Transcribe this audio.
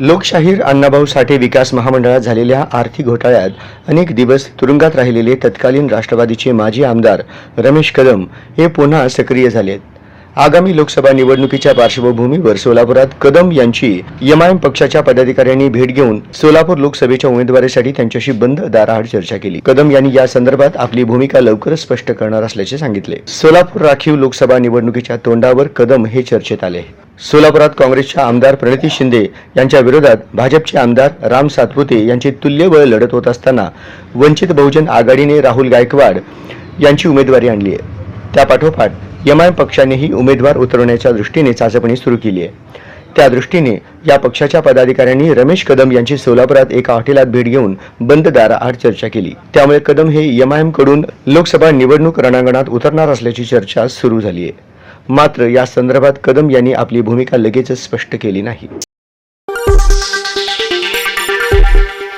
लोकशाहीर अण्णाभाऊ साठे विकास महामंडळात झालेल्या आर्थिक घोटाळ्यात अनेक दिवस तुरुंगात राहिलेले तत्कालीन राष्ट्रवादीचे माजी आमदार रमेश कदम हे पुन्हा सक्रिय झालेत. आगामी लोकसभा निवडणुकीच्या पार्श्वभूमीवर सोलापुरात कदम यांची एमआयएम पक्षाच्या पदाधिकाऱ्यांनी भेट घेऊन सोलापूर लोकसभेच्या उमेदवारीसाठी त्यांच्याशी बंद दाराआड चर्चा केली. कदम यांनी या संदर्भात आपली भूमिका लवकरच स्पष्ट करणार असल्याचे सांगितले. सोलापूर राखीव लोकसभा निवडणुकीच्या तोंडावर कदम हे चर्चेत आले. सोलापुरात काँग्रेसच्या आमदार प्रणिती शिंदे यांच्या विरोधात भाजपचे आमदार राम सातपुते यांची तुल्यबळ लढत होत असताना वंचित बहुजन आघाडीने राहुल गायकवाड यांची उमेदवारी आणली आहे. त्यापाठोपाठ एमआयएम पक्षानेही उमेदवार उतरवण्याच्या दृष्टीने चाचपणी सुरू केली आहे. त्या दृष्टीने या पक्षाच्या पदाधिकाऱ्यांनी रमेश कदम यांची सोलापुरात एका हॉटेलात भेट घेऊन बंद दाराआड चर्चा केली. त्यामुळे कदम हे एमआयएमकडून लोकसभा निवडणूक रणांगणात उतरणार असल्याची चर्चा सुरू झाली आहे. मात्र या संदर्भात कदम यांनी आपली भूमिका लगेचच स्पष्ट केली नाही.